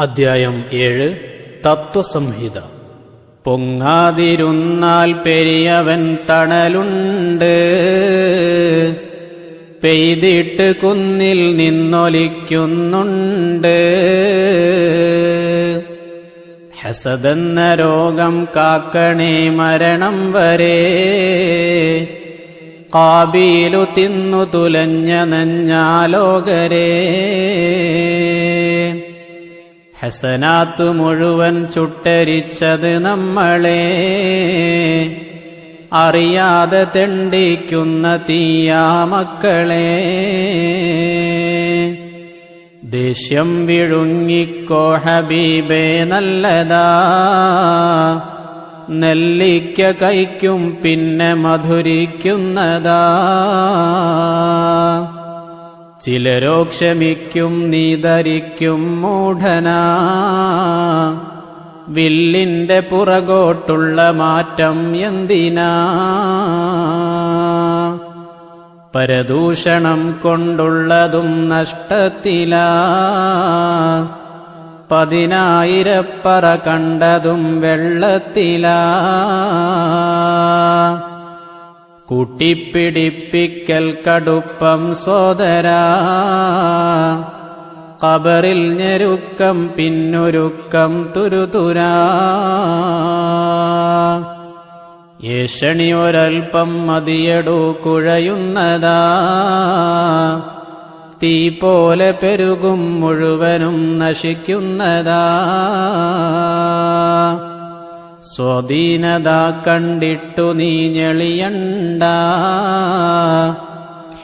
അദ്ധ്യായം ഏഴ്. തത്വസംഹിത. പൊങ്ങാതിരുന്നാൽ പെരിയവൻ തണലുണ്ട്. പെയ്തിട്ട് കുന്നിൽ നിന്നൊലിക്കുന്നുണ്ട്. ഹസതെന്ന രോഗം കാക്കണേ മരണം വരെ. കാബീലു തിന്നു തുലഞ്ഞ നഞ്ഞാലോകരേ. ഹസനാത്തു മുഴുവൻ ചുട്ടരിച്ചത് നമ്മളെ. അറിയാതെ തെണ്ടിക്കുന്ന തീയാ മക്കളെ. ദേഷ്യം വിഴുങ്ങിക്കോ ഹബീബേ നല്ലതാ. നെല്ലിക്ക കൈക്കും പിന്നെ മധുരിക്കുന്നതാ. ചിലരോ ക്ഷമിക്കും നീ ധരിക്കും മൂഢനാ. വില്ലിന്റെ പുറകോട്ടുള്ള മാറ്റം എന്തിനാ? പരദൂഷണം കൊണ്ടുള്ളതും നഷ്ടത്തിലാ. പതിനായിരപ്പറ കണ്ടതും വെള്ളത്തിലാ. കൂട്ടിപ്പിടിപ്പിക്കൽ കടുപ്പം സോദരാ. കബറിൽ ഞെരുക്കം പിന്നൊരുക്കം തുരുതുരാ. ഏഷണി ഒരൽപ്പം മതിയടു കുഴയുന്നതാ. തീ പോലെ പെരുകും മുഴുവനും നശിക്കുന്നതാ. സ്വാധീനത കണ്ടിട്ടു നീ ഞെളിയണ്ട.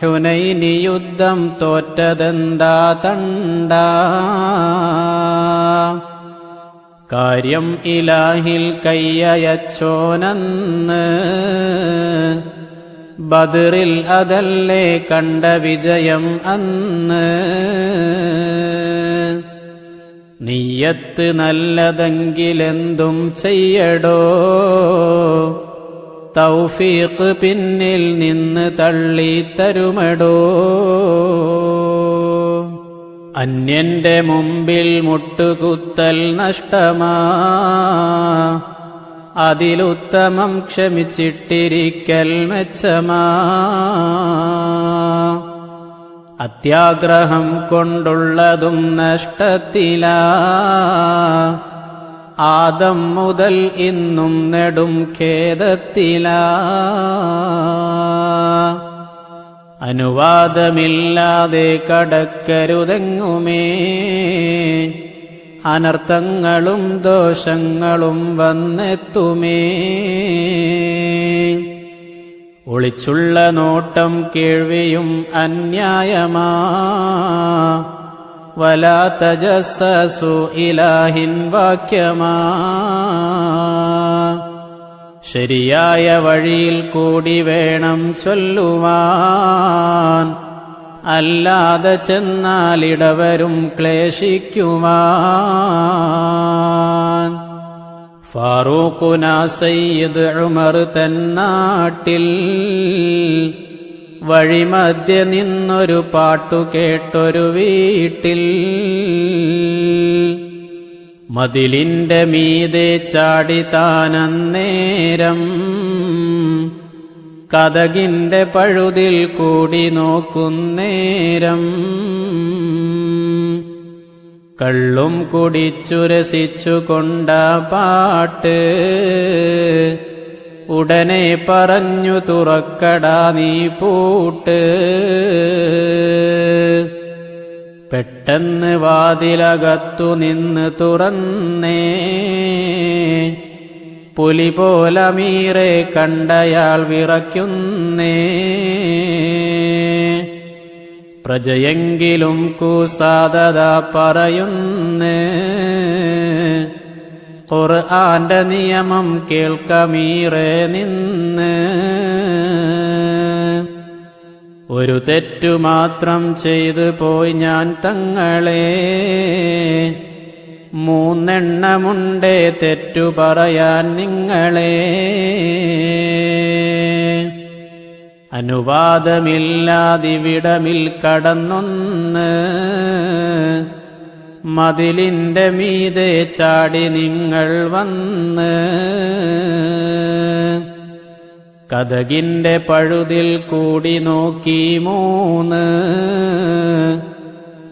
ഹുനൈനി യുദ്ധം തോറ്റതെന്താ തണ്ട. കാര്യം ഇലാഹിൽ കയ്യയച്ചോനന്ന് ബദറിൽ അതല്ലേ കണ്ട വിജയം അന്ന്. നീയത്ത് നല്ലതെങ്കിലെന്തും ചെയ്യടോ. തൗഫീഖ് പിന്നിൽ നിന്ന് തള്ളി തരുമടോ. അന്യന്റെ മുമ്പിൽ മുട്ടുകുത്തൽ നഷ്ടമാ. അതിലുത്തമം ക്ഷമിച്ചിട്ടിരിക്കൽ മെച്ചമാ. അത്യാഗ്രഹം കൊണ്ടുള്ളതും നഷ്ടത്തില. ആദം മുതൽ ഇന്നും നെടും ഖേദത്തില. അനുവാദമില്ലാതെ കടക്കരുതെങ്ങുമേ? അനർത്ഥങ്ങളും ദോഷങ്ങളും വന്നെത്തുമേ. ഒളിച്ചുള്ള നോട്ടം കേൾവിയും അന്യായമാ. വലാ തജസ്സസു ഇലാഹിൻ വാക്യമാ. ശരിയായ വഴിയിൽ കൂടി വേണം ചൊല്ലുവാൻ. അല്ലാതെ ചെന്നാലിടവരും ക്ലേശിക്കുവാൻ ഫാറൂഖുന സയ്യിദ് ഉമർ തന്നാട്ടിൽ വഴിമധ്യ നിന്നൊരു പാട്ടു കേട്ടൊരു വീട്ടിൽ. മതിലിന്റെ മീതെ ചാടി താനന്നേരം കഥകിന്റെ പഴുതിൽ കൂടി നോക്കുന്നേരം. കള്ളും കുടിച്ചു രസിച്ചു കൊണ്ട പാട്ട്. ഉടനെ പറഞ്ഞു തുറക്കടാ നീ പൂട്ട്. പെട്ടെന്ന് വാതിലകത്തു നിന്ന് തുറന്നേ. പുലി പോലമീറെ കണ്ടയാൾ വിറയ്ക്കുന്നേ. പ്രജയെങ്കിലും കൂസാദത പറയുന്നേ. ഖുർആന്റെ നിയമം കേൾക്കമീറെ നിന്ന്. ഒരു തെറ്റു മാത്രം ചെയ്തു പോയി ഞാൻ തങ്ങളെ. മൂന്നെണ്ണമുണ്ടേ തെറ്റു പറയാൻ നിങ്ങളെ. അനുവാദമില്ലാതിവിടമിൽ കടന്നൊന്ന് മതിലിന്റെ മീതെ ചാടി നിങ്ങൾ വന്ന് കഥകിന്റെ പഴുതിൽ കൂടി നോക്കി മൂന്ന്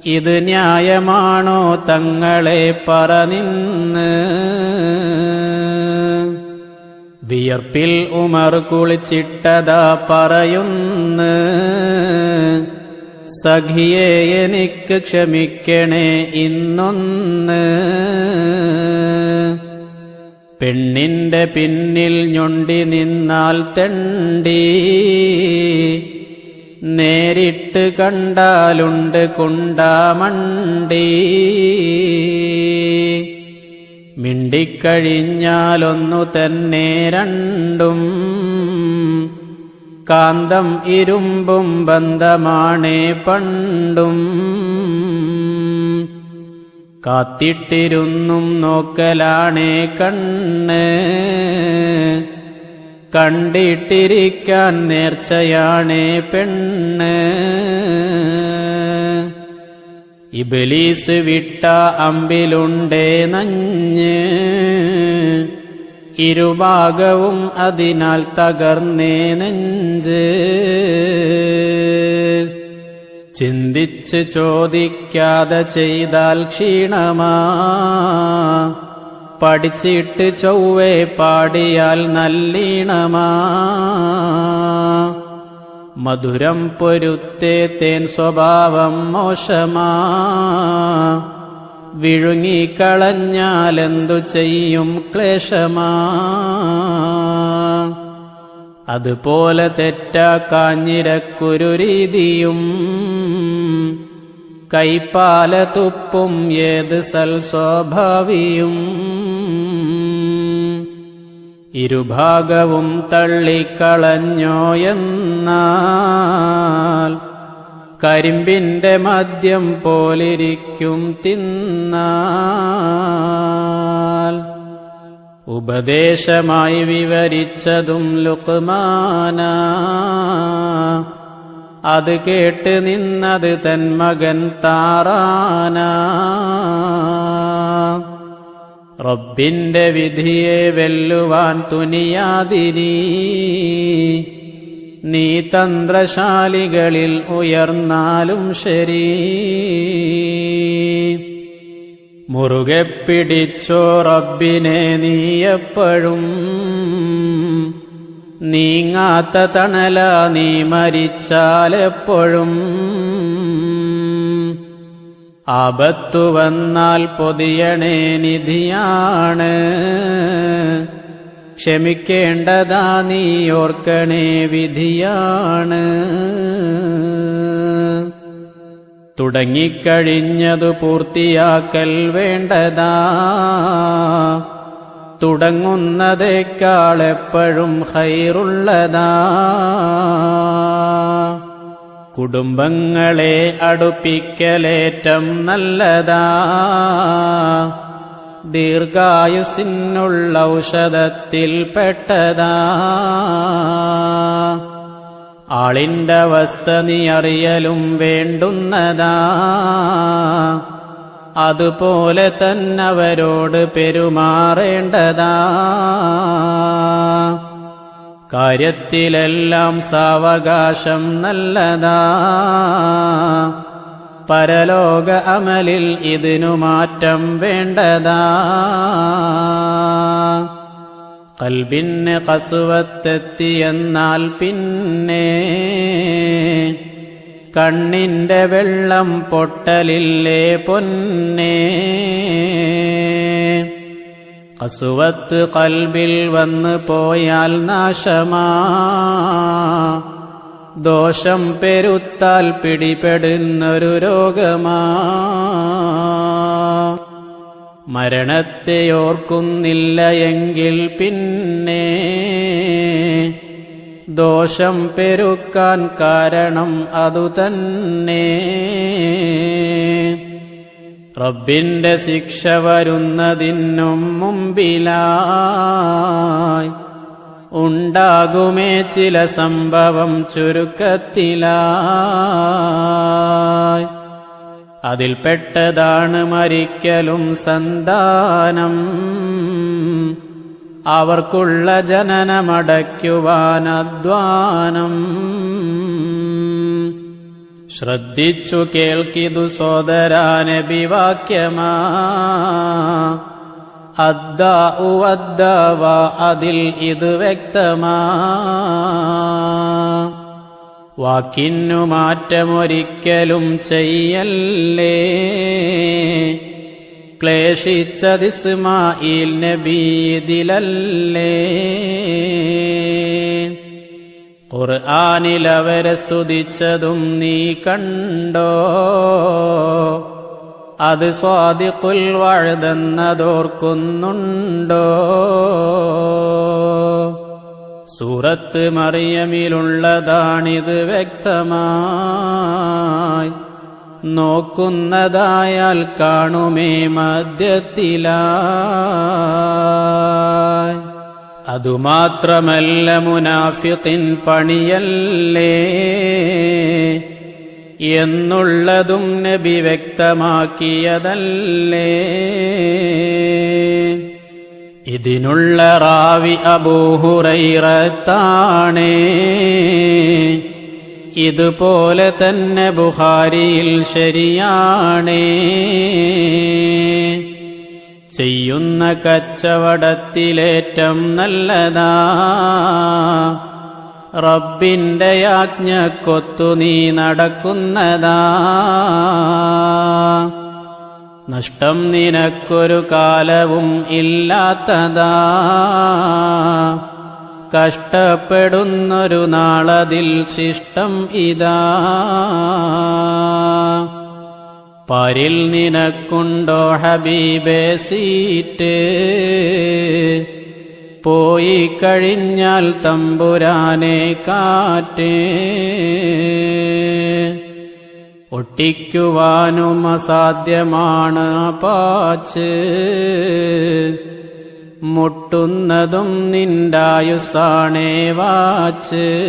ഇത് ന്യായമാണോ തങ്ങളെ പറനിന്ന് വിയർപ്പിൽ ഉമർ കുളിച്ചിട്ടതാ പറയുന്ന് സഖിയെ എനിക്ക് ക്ഷമിക്കണേ ഇന്നൊന്ന്. പെണ്ണിന്റെ പിന്നിൽ ഞൊണ്ടി നിന്നാൽ തെണ്ടി. നേരിട്ട് കണ്ടാലുണ്ട് കുണ്ടാമണ്ടി മിണ്ടിക്കഴിഞ്ഞാലൊന്നു തന്നെ രണ്ടും. കാന്തം ഇരുമ്പും ബന്ധമാണേ പണ്ടും. കാത്തിട്ടിരുന്നും നോക്കലാണേ കണ്ണ്. കണ്ടിട്ടിരിക്കാൻ നേർച്ചയാണേ പെണ്ണ്. ഇബലീസ് വിട്ട അമ്പിലുണ്ടേ നഞ്ഞ്. ഇരുഭാഗവും അതിനാൽ തകർന്നേ നെഞ്ച്. ചിന്തിച്ച് ചോദിക്കാതെ ചെയ്താൽ ക്ഷീണമാ. പഠിച്ചിട്ട് ചൊവ്വേ പാടിയാൽ നല്ലീണമാ. മധുരം പൊരുത്തേ തേൻ സ്വഭാവം മോശമാ. വിഴുങ്ങിക്കളഞ്ഞാലെന്തു ചെയ്യും ക്ലേശമാ. അതുപോലെ തെറ്റാ കാഞ്ഞിരക്കുരു രീതിയും. കൈപ്പാല തുപ്പും ഏത് സൽസ്വഭാവിയും. ഇരുഭാഗവും തള്ളിക്കളഞ്ഞോയെന്നാൽ കരിമ്പിന്റെ മദ്യം പോലിരിക്കും തിന്നാൽ. ഉപദേശമായി വിവരിച്ചതും ലുക്മാന അത് കേട്ട് നിന്നത് തൻ മകൻ താറാന. റബ്ബിന്റെ വിധിയെ വെല്ലുവാൻ തുനിയാതിരി. നീ തന്ത്രശാലികളിൽ ഉയർന്നാലും ശരി. മുറുകെ പിടിച്ചോ റബ്ബിനെ നീ എപ്പോഴും. നീങ്ങാത്ത തണല നീ മരിച്ചാലെപ്പോഴും. ആപത്തു വന്നാൽ പൊതിയണേ നിധിയാണ്. ക്ഷമിക്കേണ്ടതാ നീ ഓർക്കണേ വിധിയാണ്. തുടങ്ങിക്കഴിഞ്ഞതു പൂർത്തിയാക്കൽ വേണ്ടതാ. തുടങ്ങുന്നതേക്കാളെപ്പോഴും ഹൈറുള്ളതാ. കുടുംബങ്ങളെ അടുപ്പിക്കലേറ്റം നല്ലതാ. ദീർഘായുസിനുള്ള ഔഷധത്തിൽ പെട്ടതാ. ആളിന്റെ അവസ്ഥ നീ അറിയലും വേണ്ടുന്നതാ. അതുപോലെ തന്നവരോട് പെരുമാറേണ്ടതാ. കാര്യത്തിലെല്ലാം സാവകാശം നല്ലതാ. പരലോക അമലിൽ ഇതിനു മാറ്റം വേണ്ടതാ. കൽബിന് കസുവത്തെത്തിയെന്നാൽ പിന്നെ കണ്ണിന്റെ വെള്ളം പൊട്ടലില്ലേ പൊന്നേ. കസുവത്ത് കൽബിൽ വന്നു പോയാൽ നാശമാ. ദോഷം പെരുത്താൽ പിടിപെടുന്നൊരു രോഗമാ. മരണത്തെ ഓർക്കുന്നില്ല എങ്കിൽ പിന്നെ ദോഷം പെരുക്കാൻ കാരണം അതുതന്നെ. റബ്ബിന്റെ ശിക്ഷ വരുന്നതിനും മുമ്പിലായി. ഉണ്ടാകുമേ ചില സംഭവം ചുരുക്കത്തിലായി. അതിൽപ്പെട്ടതാണ് മരിക്കലും സന്താനം. അവർക്കുള്ള ജനനമടയ്ക്കുവാൻ അധ്വാനം. ശ്രദ്ധിച്ചു കേൾക്കിതു സോദരാനബി വാക്യമാ അദ്ദാ ഉവദ്ദാവ അതിൽ ഇത് വ്യക്തമാ. വാക്കിന്നു മാറ്റമൊരിക്കലും ചെയ്യല്ലേ? ക്ലേശിച്ചതിസ്മായിൽ നബീതിലല്ലേ ഖുർആാനിലവരെ സ്തുതിച്ചതും നീ കണ്ടോ? അത് സ്വാദിക്കുൽ വഴുതെന്നതോർക്കുന്നുണ്ടോ? സൂറത്ത് മറിയമിലുള്ളതാണിത് വ്യക്തമായി. നോക്കുന്നതായാൽ കാണുമേ മധ്യത്തിലായി അതുമാത്രമല്ല മുനാഫിത്തിൻ പണിയല്ലേ? എന്നുള്ളതും നബി വ്യക്തമാക്കിയതല്ലേ? ഇതിനുള്ള റാവി അബൂഹുറൈറത്താണേ ഇതുപോലെ തന്നെ ബുഹാരിയിൽ ശരിയാണേ. ചെയ്യുന്ന കച്ചവടത്തിലേറ്റം നല്ലതാ. റബ്ബിന്റെ യാജ്ഞക്കൊത്തു നീ നടക്കുന്നതാ. നഷ്ടം നിനക്കൊരു കാലവും ഇല്ലാത്തതാ. കഷ്ടപ്പെടുന്നൊരു നാളതിൽ ശിഷ്ടം ഇതാ. പരിൽ നിനക്കുണ്ടോ ഹബീബേ സീറ്റ്? പോയി കഴിഞ്ഞാൽ തമ്പുരാനെ കാറ്റ്. ഒട്ടിക്കുവാനും അസാധ്യമാണ് പാച്ച്. മുട്ടുന്നതും നിന്റായുസാണേ വാച്ച്.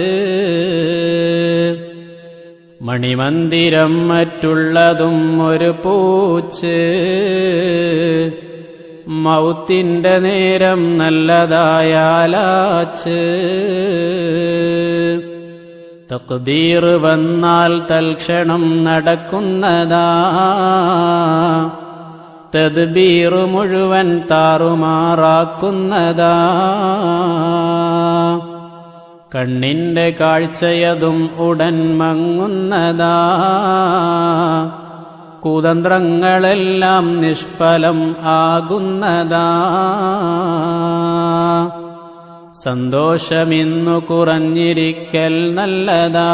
മണിമന്ദിരം മറ്റുള്ളതും ഒരു പൂച്ച്. മൗത്തിന്റെ നേരം നല്ലതായാലാച്ച്. തക്തീർ വന്നാൽ തൽക്ഷണം നടക്കുന്നതാ. തദ്ബീർ മുഴുവൻ താറുമാറാക്കുന്നതാ. കണ്ണിന്റെ കാഴ്ചയതും ഉടൻ മങ്ങുന്നതാ. കുതന്ത്രങ്ങളെല്ലാം നിഷ്ഫലം ആകുന്നതാ. സന്തോഷമിന്നു കുറഞ്ഞിരിക്കൽ നല്ലതാ.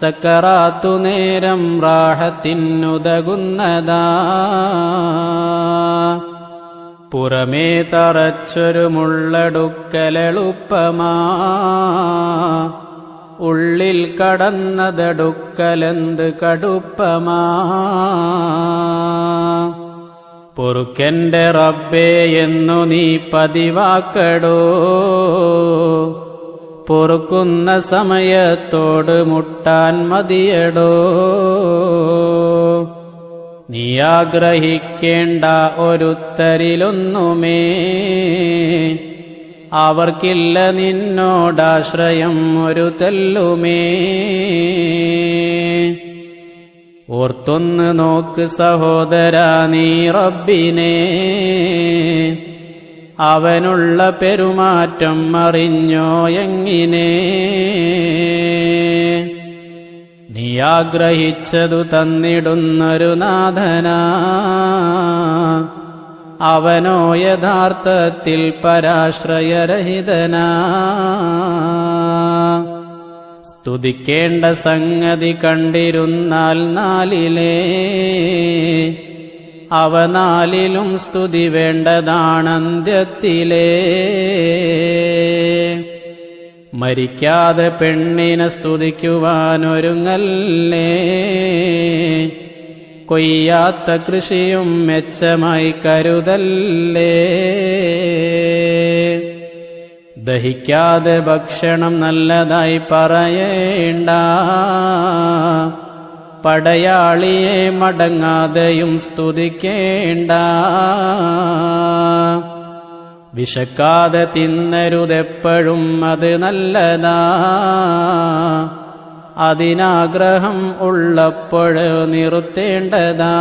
സക്കറാത്തു നേരം റാഹത്തിനുതകുന്നതാ പുറമേ തറച്ചൊരു മുള്ളടുക്കലെളുപ്പമാ ഉള്ളിൽ കടന്നതടുക്കലെന്ത് കടുപ്പമാ. പൊറുക്കന്റെ റബ്ബേ എന്നു നീ പതിവാക്കടോ. പൊറുക്കുന്ന സമയത്തോട് മുട്ടാൻ മതിയടോ. നീ ആഗ്രഹിക്കേണ്ട ഒരുത്തരിലൊന്നുമേ. അവർക്കില്ല നിന്നോടാശ്രയം ഒരു തെല്ലുമേ. ഓർത്തൊന്ന് നോക്ക് സഹോദര നീ റബ്ബിനെ. അവനുള്ള പെരുമാറ്റം അറിഞ്ഞോ എങ്ങിനെ. നീ ആഗ്രഹിച്ചതു തന്നിടുന്നൊരു നാഥനാ. അവനോ യഥാർത്ഥത്തിൽ പരാശ്രയരഹിതനാ. സ്തുതിക്കേണ്ട സംഗതി കണ്ടിരുന്നാൽ നാലിലേ. അവ നാലിലും സ്തുതി വേണ്ടതാണന്ത്യത്തിലേ. മരിക്കാതെ പെണ്ണിനെ സ്തുതിക്കുവാനൊരുങ്ങല്ലേ? കൊയ്യാത്ത കൃഷിയും മെച്ചമായി കരുതല്ലേ? ദഹിക്കാതെ ഭക്ഷണം നല്ലതായി പറയേണ്ട പടയാളിയെ മടങ്ങാതെയും സ്തുതിക്കേണ്ട വിശക്കാതെ തിന്നരുതെപ്പോഴും അത് നല്ലതാ. അതിനാഗ്രഹം ഉള്ളപ്പോഴ് നിർത്തേണ്ടതാ.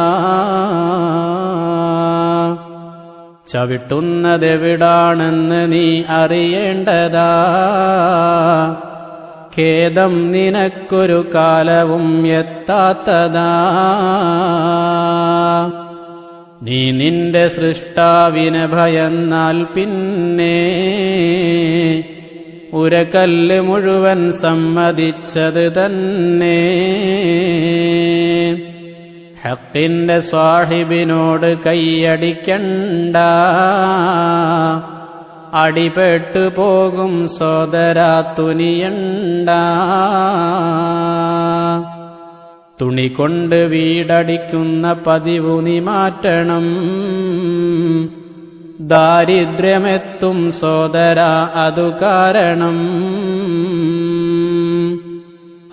ചവിട്ടുന്നതെവിടാണെന്ന് നീ അറിയേണ്ടതാ. ഖേദം നിനക്കൊരു കാലവും എത്താത്തതാ. നീ നിന്റെ സൃഷ്ടാവിനെ ഭയന്നാൽ പിന്നെ ഉരക്കല്ല് മുഴുവൻ സമ്മതിച്ചത് തന്നെ. ഹത്തിന്റെ സ്വാഹിബിനോട് കൈയടിക്കണ്ട. അടിപെട്ടു പോകും സോദരാ തുനിയണ്ട. തുണി കൊണ്ട് വീടടിക്കുന്ന പതിവു നീ മാറ്റണം. ദാരിദ്ര്യമെത്തും സോദര അതു കാരണം.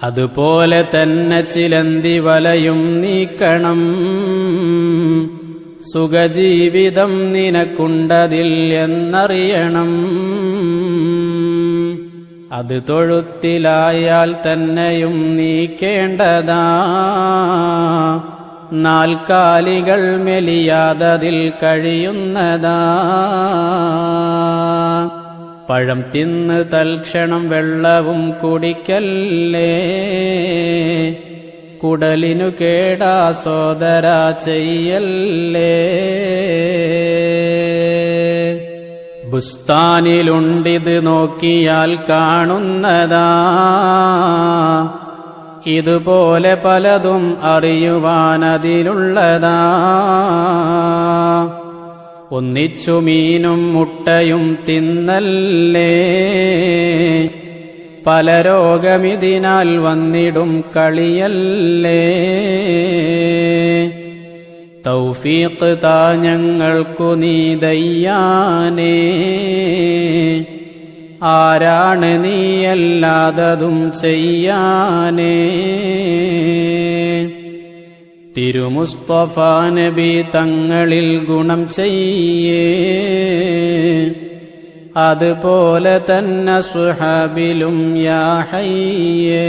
അതുപോലെ തന്നെ ചിലന്തി വലയും നീക്കണം. സുഖജീവിതം നിനക്കുണ്ടതിൽ എന്നറിയണം. അത് തൊഴുത്തിലായാൽ തന്നെയും നീക്കേണ്ടതാ. നാൽക്കാലികൾ മെലിയാതതിൽ കഴിയുന്നതാ. പഴം തിന്ന് തൽക്ഷണം വെള്ളവും കുടിക്കല്ലേ. കുടലിനു കേടാ സോദര ചെയ്യല്ലേ. ബുസ്താനിലുണ്ടിത് നോക്കിയാൽ കാണുന്നതാ. ഇതുപോലെ പലതും അറിയുവാനതിലുള്ളതാ. ഒന്നിച്ചു മീനും മുട്ടയും തിന്നല്ലേ? പല രോഗമിതിനാൽ വന്നിടും കളിയല്ലേ? തൗഫീഖ് താ ഞങ്ങൾക്കു നീ ദയ്യാനേ. ആരാണ് നീയല്ലാതതും ചെയ്യാനേ. തിരുമുസ്തഫ നബി തങ്ങളിൽ ഗുണം ചെയ്യേ. അതുപോലെ തന്നെ സുഹാബിലും യാ ഹയ്യേ.